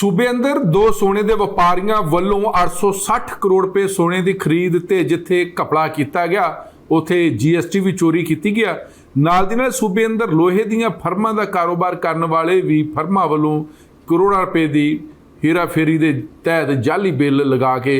ਸੂਬੇ ਅੰਦਰ ਦੋ ਸੋਨੇ ਦੇ ਵਪਾਰੀਆਂ ਵੱਲੋਂ 860 ਕਰੋੜ ਰੁਪਏ ਸੋਨੇ ਦੀ ਖਰੀਦ ਤੇ ਜਿੱਥੇ ਘਪਲਾ ਕੀਤਾ ਗਿਆ, ਉਥੇ ਜੀਐਸਟੀ ਵੀ ਚੋਰੀ ਕੀਤੀ ਗਿਆ। ਨਾਲ ਦੀ ਨਾਲ ਸੂਬੇ ਅੰਦਰ ਲੋਹੇ ਦੀਆਂ ਫਰਮਾਂ ਦਾ ਕਾਰੋਬਾਰ ਕਰਨ ਵਾਲੇ ਵੀ ਫਰਮਾਂ ਵੱਲੋਂ ਕਰੋੜਾਂ ਰੁਪਏ ਦੀ ਹੇਰਾਫੇਰੀ ਦੇ ਤਹਿਤ ਜਾਲੀ ਬਿੱਲ ਲਗਾ ਕੇ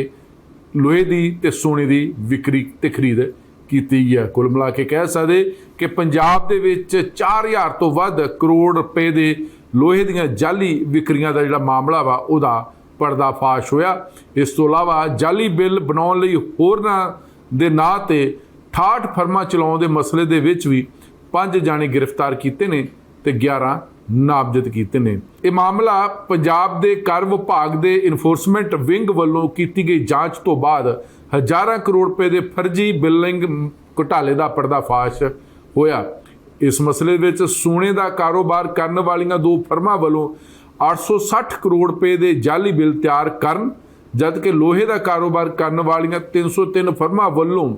ਲੋਹੇ ਦੀ ਤੇ ਸੋਨੇ ਦੀ ਵਿਕਰੀ ਤੇ ਖਰੀਦ ਕੀਤੀ ਹੈ। ਕੁੱਲ ਮਿਲਾ ਕੇ ਕਹਿ ਸਕਦੇ ਕਿ ਪੰਜਾਬ ਦੇ ਵਿੱਚ 4000 ਤੋਂ ਵੱਧ ਕਰੋੜ ਰੁਪਏ ਦੇ ਲੋਹੇ ਦੀਆਂ ਜਾਲੀ ਵਿਕਰੀਆਂ ਦਾ ਜਿਹੜਾ ਮਾਮਲਾ ਵਾ, ਉਹਦਾ ਪਰਦਾਫਾਸ਼ ਹੋਇਆ। ਇਸ ਤੋਂ ਇਲਾਵਾ ਜਾਲੀ ਬਿੱਲ ਬਣਾਉਣ ਲਈ ਹੋਰਨਾਂ ਦੇ ਨਾਂ ਤੇ 68 ਫਰਮਾਂ ਚਲਾਉਣ ਦੇ ਮਸਲੇ ਦੇ ਵਿੱਚ ਵੀ ਪੰਜ ਜਾਣੇ ਗ੍ਰਿਫਤਾਰ ਕੀਤੇ ਨੇ ਤੇ 11 ਨਾਮਜ਼ਦ ਕੀਤੇ ਨੇ। ਇਹ ਮਾਮਲਾ ਪੰਜਾਬ ਦੇ ਕਰ ਵਿਭਾਗ ਦੇ ਇਨਫੋਰਸਮੈਂਟ ਵਿੰਗ ਵੱਲੋਂ ਕੀਤੀ ਗਈ ਜਾਂਚ ਤੋਂ ਬਾਅਦ ਹਜ਼ਾਰਾਂ ਕਰੋੜ ਰੁਪਏ ਦੇ ਫਰਜ਼ੀ ਬਿਲਿੰਗ ਘੁਟਾਲੇ ਦਾ ਪਰਦਾਫਾਸ਼ ਹੋਇਆ। ਇਸ ਮਸਲੇ ਵਿੱਚ ਸੋਨੇ ਦਾ ਕਾਰੋਬਾਰ ਕਰਨ ਵਾਲੀਆਂ ਦੋ ਫਰਮਾਂ ਵੱਲੋਂ 860 ਕਰੋੜ ਰੁਪਏ ਦੇ ਜਾਲੀ ਬਿੱਲ ਤਿਆਰ ਕਰਨ, ਜਦਕਿ ਲੋਹੇ ਦਾ ਕਾਰੋਬਾਰ ਕਰਨ ਵਾਲੀਆਂ 303 ਫਰਮਾਂ ਵੱਲੋਂ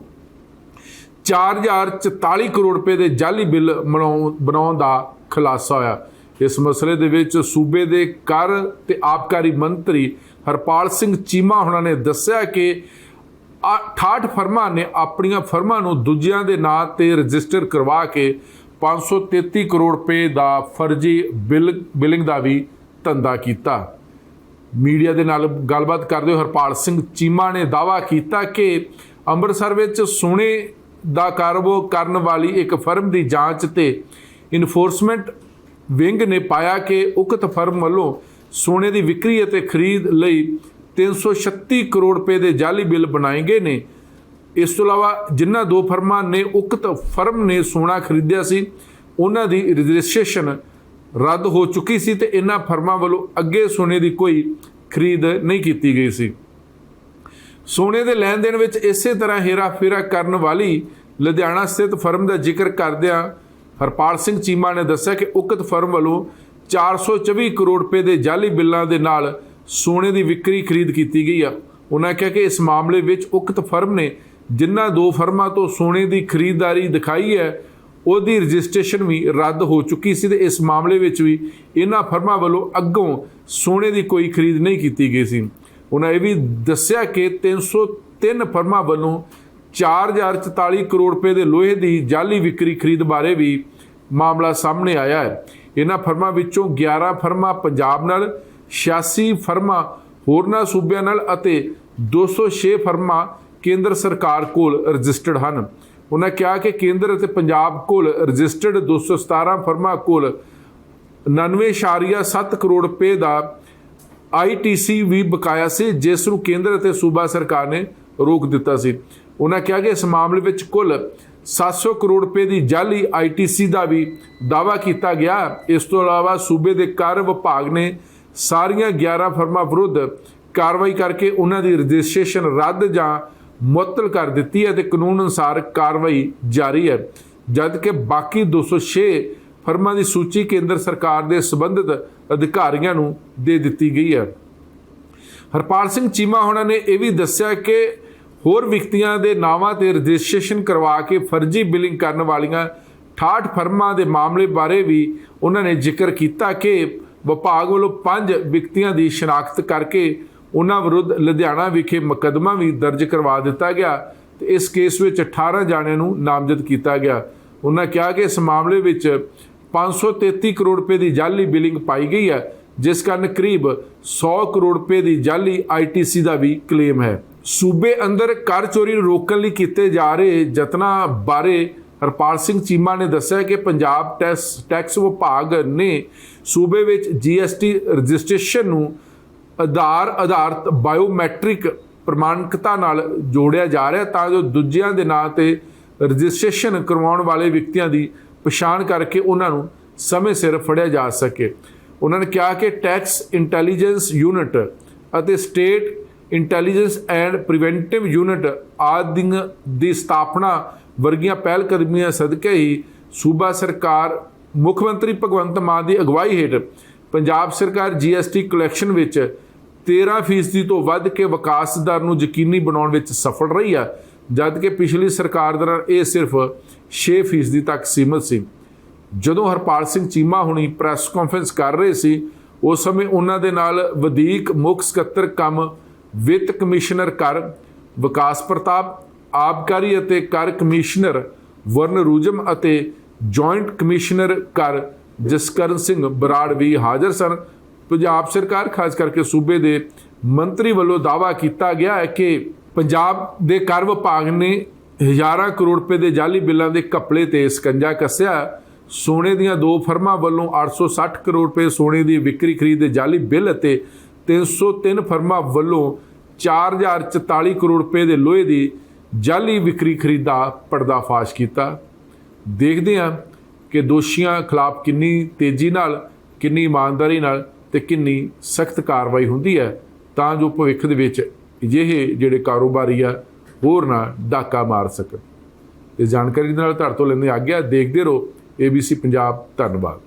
4044 ਕਰੋੜ ਰੁਪਏ ਦੇ ਜਾਲੀ ਬਿੱਲ ਬਣਾਉਣ ਬਣਾਉਣ ਦਾ ਖੁਲਾਸਾ ਹੋਇਆ। ਇਸ ਮਸਲੇ ਦੇ ਵਿੱਚ ਸੂਬੇ ਦੇ ਕਰ ਤੇ ਆਬਕਾਰੀ ਮੰਤਰੀ ਹਰਪਾਲ ਸਿੰਘ ਚੀਮਾ ਉਹਨਾਂ ਨੇ ਦੱਸਿਆ ਕਿ 68 ਫਰਮਾਂ ਨੇ ਆਪਣੀਆਂ ਫਰਮਾਂ ਨੂੰ ਦੂਜਿਆਂ ਦੇ ਨਾਂ ਤੇ ਰਜਿਸਟਰ ਕਰਵਾ ਕੇ 533 ਕਰੋੜ ਰੁਪਏ ਦਾ ਫਰਜ਼ੀ ਬਿੱਲ, ਬਿਲਿੰਗ ਦਾ ਵੀ ਧੰਦਾ ਕੀਤਾ। ਮੀਡੀਆ ਦੇ ਨਾਲ ਗੱਲਬਾਤ ਕਰਦੇ ਹੋਏ ਹਰਪਾਲ ਸਿੰਘ ਚੀਮਾ ਨੇ ਦਾਅਵਾ ਕੀਤਾ ਕਿ ਅੰਮ੍ਰਿਤਸਰ ਵਿੱਚ ਸੋਨੇ ਦਾ ਕਾਰੋਬਾਰ ਕਰਨ ਵਾਲੀ ਇੱਕ ਫਰਮ ਦੀ ਜਾਂਚ ਤੇ ਇਨਫੋਰਸਮੈਂਟ ਵਿੰਗ ਨੇ ਪਾਇਆ ਕਿ ਉਕਤ ਫਰਮ ਵੱਲੋਂ ਸੋਨੇ ਦੀ ਵਿਕਰੀ ਅਤੇ ਖਰੀਦ ਲਈ 336 ਕਰੋੜ ਰੁਪਏ ਦੇ ਜਾਲੀ ਬਿੱਲ ਬਣਾਏ ਗਏ ਨੇ। ਇਸ ਤੋਂ ਇਲਾਵਾ ਜਿਨ੍ਹਾਂ ਦੋ ਫਰਮਾਂ ਨੇ ਉਕਤ ਫਰਮ ਨੇ ਸੋਨਾ ਖਰੀਦਿਆ ਸੀ, ਉਹਨਾਂ ਦੀ ਰਜਿਸਟ੍ਰੇਸ਼ਨ ਰੱਦ ਹੋ ਚੁੱਕੀ ਸੀ ਤੇ ਇਹਨਾਂ ਫਰਮਾਂ ਵੱਲੋਂ ਅੱਗੇ ਸੋਨੇ ਦੀ ਕੋਈ ਖਰੀਦ ਨਹੀਂ ਕੀਤੀ ਗਈ ਸੀ। ਸੋਨੇ ਦੇ ਲੈਣ ਦੇਣ ਵਿੱਚ ਇਸੇ ਤਰ੍ਹਾਂ ਹੇਰਾ-ਫੇਰਾ ਕਰਨ ਵਾਲੀ ਲੁਧਿਆਣਾ ਸਥਿਤ ਫਰਮ ਦਾ ਜ਼ਿਕਰ ਕਰਦਿਆਂ ਹਰਪਾਲ ਸਿੰਘ ਚੀਮਾ ਨੇ ਦੱਸਿਆ ਕਿ ਉਕਤ ਫਰਮ ਵੱਲੋਂ 424 ਕਰੋੜ ਰੁਪਏ ਦੇ ਜਾਲੀ ਬਿੱਲਾਂ ਦੇ ਨਾਲ ਸੋਨੇ ਦੀ ਵਿਕਰੀ ਖਰੀਦ ਕੀਤੀ ਗਈ ਆ। ਉਹਨਾਂ ਕਿਹਾ ਕਿ ਇਸ ਮਾਮਲੇ ਵਿੱਚ ਉਕਤ ਫਰਮ ਨੇ ਜਿਨ੍ਹਾਂ ਦੋ ਫਰਮਾਂ ਤੋਂ ਸੋਨੇ ਦੀ ਖਰੀਦਦਾਰੀ ਦਿਖਾਈ ਹੈ, ਉਹਦੀ ਰਜਿਸਟ੍ਰੇਸ਼ਨ ਵੀ ਰੱਦ ਹੋ ਚੁੱਕੀ ਸੀ ਤੇ ਇਸ ਮਾਮਲੇ ਵਿੱਚ ਵੀ ਇਹਨਾਂ ਫਰਮਾਂ ਵੱਲੋਂ ਅੱਗੋਂ ਸੋਨੇ ਦੀ ਕੋਈ ਖਰੀਦ ਨਹੀਂ ਕੀਤੀ ਗਈ ਸੀ। ਉਹਨਾਂ ਇਹ ਵੀ ਦੱਸਿਆ ਕਿ 303 ਫਰਮਾਂ ਵੱਲੋਂ 4044 ਕਰੋੜ ਰੁਪਏ ਦੇ ਲੋਹੇ ਦੀ ਜਾਲੀ ਵਿਕਰੀ ਖਰੀਦ ਬਾਰੇ ਵੀ ਮਾਮਲਾ ਸਾਹਮਣੇ ਆਇਆ ਹੈ। ਇਹਨਾਂ ਫਰਮਾਂ ਵਿੱਚੋਂ 11 ਫਰਮਾਂ ਪੰਜਾਬ ਨਾਲ 86 ਫਰਮਾਂ ਹੋਰਨਾਂ ਸੂਬਿਆਂ ਨਾਲ ਅਤੇ 206 ਫਰਮਾਂ ਕੇਂਦਰ ਸਰਕਾਰ ਕੋਲ ਰਜਿਸਟਰਡ ਹਨ। ਉਹਨਾਂ ਕਿਹਾ ਕਿ ਕੇਂਦਰ ਅਤੇ ਪੰਜਾਬ ਕੋਲ ਰਜਿਸਟਰਡ 217 ਫਰਮਾਂ ਕੋਲ 99.7 ਕਰੋੜ ਰੁਪਏ ਦਾ ਆਈਟੀਸੀ ਵੀ ਬਕਾਇਆ ਸੀ, ਜਿਸ ਨੂੰ ਕੇਂਦਰ ਅਤੇ ਸੂਬਾ ਸਰਕਾਰ ਨੇ ਰੋਕ ਦਿੱਤਾ ਸੀ। ਉਹਨਾਂ ਕਿਹਾ ਕਿ ਇਸ ਮਾਮਲੇ ਵਿੱਚ ਕੁੱਲ 700 ਕਰੋੜ ਰੁਪਏ ਦੀ ਜਾਲੀ ਆਈਟੀਸੀ ਦਾ ਵੀ ਦਾਅਵਾ ਕੀਤਾ ਗਿਆ। ਇਸ ਤੋਂ ਇਲਾਵਾ ਸੂਬੇ ਦੇ ਕਰ ਵਿਭਾਗ ਨੇ ਸਾਰੀਆਂ 11 ਫਰਮਾਂ ਵਿਰੁੱਧ ਕਾਰਵਾਈ ਕਰਕੇ ਉਹਨਾਂ ਦੀ ਰਜਿਸਟ੍ਰੇਸ਼ਨ ਰੱਦ ਜਾਂ ਮੁਅੱਤਲ ਕਰ ਦਿੱਤੀ ਹੈ ਤੇ ਕਾਨੂੰਨ ਅਨੁਸਾਰ ਕਾਰਵਾਈ ਜਾਰੀ ਹੈ। ਜਦਕਿ ਬਾਕੀ 206 ਫਰਮਾਂ ਦੀ ਸੂਚੀ ਕੇਂਦਰ ਸਰਕਾਰ ਦੇ ਸੰਬੰਧਿਤ ਅਧਿਕਾਰੀਆਂ ਨੂੰ ਦੇ ਦਿੱਤੀ ਗਈ ਹੈ। ਹਰਪਾਲ ਸਿੰਘ ਚੀਮਾ ਹੋਣਾ ਨੇ ਇਹ ਵੀ ਦੱਸਿਆ ਕਿ ਹੋਰ ਵਿਅਕਤੀਆਂ ਦੇ ਨਾਵਾਂ ਤੇ ਰਜਿਸਟ੍ਰੇਸ਼ਨ ਕਰਵਾ ਕੇ ਫਰਜ਼ੀ ਬਿਲਿੰਗ ਕਰਨ ਵਾਲੀਆਂ 68 ਫਰਮਾਂ ਦੇ ਮਾਮਲੇ ਬਾਰੇ ਵੀ ਉਹਨਾਂ ਨੇ ਜ਼ਿਕਰ ਕੀਤਾ ਕਿ ਵਿਭਾਗ ਵੱਲੋਂ ਪੰਜ ਵਿਅਕਤੀਆਂ ਦੀ ਸ਼ਨਾਖਤ ਕਰਕੇ ਉਹਨਾਂ ਵਿਰੁੱਧ ਲੁਧਿਆਣਾ ਵਿਖੇ ਮੁਕੱਦਮਾ ਵੀ ਦਰਜ ਕਰਵਾ ਦਿੱਤਾ ਗਿਆ ਤੇ ਇਸ ਕੇਸ ਵਿੱਚ 18 ਜਾਣਿਆਂ ਨੂੰ ਨਾਮਜ਼ਦ ਕੀਤਾ ਗਿਆ। ਉਹਨਾਂ ਕਿਹਾ ਕਿ ਇਸ ਮਾਮਲੇ ਵਿੱਚ 533 ਕਰੋੜ ਰੁਪਏ ਦੀ ਜਾਲੀ ਬਿਲਿੰਗ ਪਾਈ ਗਈ ਹੈ, ਜਿਸ ਕਾਰਨ ਕਰੀਬ 100 ਕਰੋੜ ਰੁਪਏ ਦੀ ਜਾਲੀ ਆਈਟੀਸੀ ਦਾ ਵੀ ਕਲੇਮ ਹੈ। ਸੂਬੇ ਅੰਦਰ ਕਰ ਚੋਰੀ ਨੂੰ ਰੋਕਣ ਲਈ ਕੀਤੇ ਜਾ ਰਹੇ ਯਤਨਾਂ ਬਾਰੇ ਹਰਪਾਲ ਸਿੰਘ ਚੀਮਾ ਨੇ ਦੱਸਿਆ ਕਿ ਪੰਜਾਬ ਟੈਕਸ ਟੈਕਸ ਵਿਭਾਗ ਨੇ ਸੂਬੇ ਵਿੱਚ ਜੀਐਸਟੀ ਰਜਿਸਟ੍ਰੇਸ਼ਨ ਨੂੰ ਆਧਾਰ ਆਧਾਰਿਤ ਬਾਇਓਮੈਟ੍ਰਿਕ ਪ੍ਰਮਾਣਿਕਤਾ ਨਾਲ ਜੋੜਿਆ ਜਾ ਰਿਹਾ ਤਾਂ ਜੋ ਦੂਜਿਆਂ ਦੇ ਨਾਂ ਤੇ ਰਜਿਸਟ੍ਰੇਸ਼ਨ ਕਰਵਾਉਣ ਵਾਲੇ ਵਿਅਕਤੀਆਂ ਦੀ ਪਛਾਣ ਕਰਕੇ ਉਹਨਾਂ ਨੂੰ ਸਮੇਂ ਸਿਰ ਫੜਿਆ ਜਾ ਸਕੇ। ਉਹਨਾਂ ਨੇ ਕਿਹਾ ਕਿ ਟੈਕਸ ਇੰਟੈਲੀਜੈਂਸ ਯੂਨਿਟ ਅਤੇ state intelligence and preventive unit ਆਦਿ ਦੀ ਸਥਾਪਨਾ ਵਰਗੀਆਂ ਪਹਿਲ ਕਦਮੀਆਂ ਸਦਕੇ ਹੀ ਸੂਬਾ ਸਰਕਾਰ, ਮੁੱਖ ਮੰਤਰੀ ਭਗਵੰਤ ਮਾਨ ਦੀ ਅਗਵਾਈ ਹੇਠ ਪੰਜਾਬ ਸਰਕਾਰ ਜੀਐਸਟੀ ਕਲੈਕਸ਼ਨ ਵਿੱਚ 13% ਤੋਂ ਵੱਧ ਕੇ ਵਿਕਾਸ ਦਰ ਨੂੰ ਯਕੀਨੀ ਬਣਾਉਣ ਵਿੱਚ ਸਫਲ ਰਹੀ ਹੈ ਜਦਕਿ ਪਿਛਲੀ ਸਰਕਾਰ ਦੌਰਾਨ ਇਹ ਸਿਰਫ 6% ਤੱਕ ਸੀਮਤ ਸੀ। ਜਦੋਂ ਹਰਪਾਲ ਸਿੰਘ ਚੀਮਾ ਹੁਣੀ ਪ੍ਰੈਸ ਕਾਨਫਰੰਸ ਕਰ ਰਹੇ ਸੀ, ਉਸ ਸਮੇਂ ਉਹਨਾਂ ਦੇ ਨਾਲ ਵਧੀਕ ਮੁੱਖ ਸਕੱਤਰ ਕੰਮ ਵਿੱਤ ਕਮਿਸ਼ਨਰ ਕਰ ਵਿਕਾਸ ਪ੍ਰਤਾਪ, ਆਬਕਾਰੀ ਅਤੇ ਕਰ ਕਮਿਸ਼ਨਰ ਵਰਨ ਰੂਜਮ ਅਤੇ ਜੁਆਇੰਟ ਕਮਿਸ਼ਨਰ ਕਰ ਜਸਕਰਨ ਸਿੰਘ ਬਰਾੜ ਵੀ ਹਾਜ਼ਰ ਸਨ। ਪੰਜਾਬ ਸਰਕਾਰ, ਖਾਸ ਕਰਕੇ ਸੂਬੇ ਦੇ ਮੰਤਰੀ ਵੱਲੋਂ ਦਾਅਵਾ ਕੀਤਾ ਗਿਆ ਹੈ ਕਿ ਪੰਜਾਬ ਦੇ ਕਰ ਵਿਭਾਗ ਨੇ ਹਜ਼ਾਰਾਂ ਕਰੋੜ ਰੁਪਏ ਦੇ ਜਾਲੀ ਬਿੱਲਾਂ ਦੇ ਘਪਲੇ ਤੇ ਸਕੰਜਾ ਕੱਸਿਆ। ਸੋਨੇ ਦੀਆਂ ਦੋ ਫਰਮਾਂ ਵੱਲੋਂ 860 ਕਰੋੜ ਰੁਪਏ ਸੋਨੇ ਦੀ ਵਿਕਰੀ ਖਰੀਦ ਦੇ ਜਾਲੀ ਬਿੱਲ ਅਤੇ 303 ਫਰਮਾਂ ਵੱਲੋਂ 4044 ਕਰੋੜ ਰੁਪਏ ਦੇ ਲੋਹੇ ਦੀ ਜਾਲੀ ਵਿਕਰੀ ਖਰੀਦ ਦਾ ਪਰਦਾਫਾਸ਼ ਕੀਤਾ। ਦੇਖਦੇ ਹਾਂ ਕਿ ਦੋਸ਼ੀਆਂ ਖਿਲਾਫ ਕਿੰਨੀ ਤੇਜ਼ੀ ਨਾਲ, ਕਿੰਨੀ ਇਮਾਨਦਾਰੀ ਨਾਲ ਤੇ ਕਿੰਨੀ ਸਖਤ ਕਾਰਵਾਈ ਹੁੰਦੀ ਹੈ, ਤਾਂ ਜੋ ਭਵਿੱਖ ਦੇ ਵਿੱਚ ਅਜਿਹੇ ਜਿਹੜੇ ਕਾਰੋਬਾਰੀ ਆ, ਹੋਰ ਨਾ ਡਾਕਾ ਮਾਰ ਸਕਣ। ਇਸ ਜਾਣਕਾਰੀ ਦੇ ਨਾਲ ਤੁਹਾਡੇ ਤੋਂ ਲੈਂਦੇ ਆਗਿਆ, ਦੇਖਦੇ ਰਹੋ ABC ਪੰਜਾਬ ਧੰਨਵਾਦ।